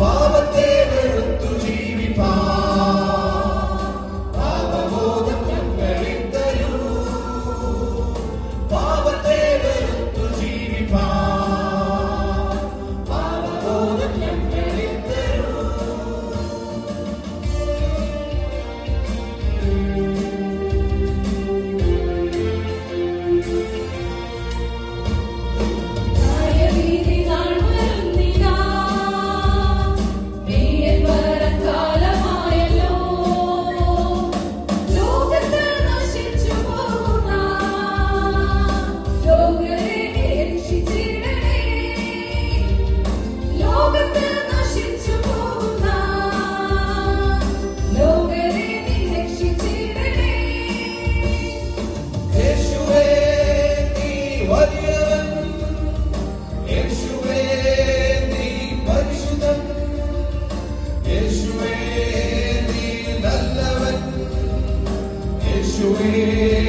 பாவத்தே situation.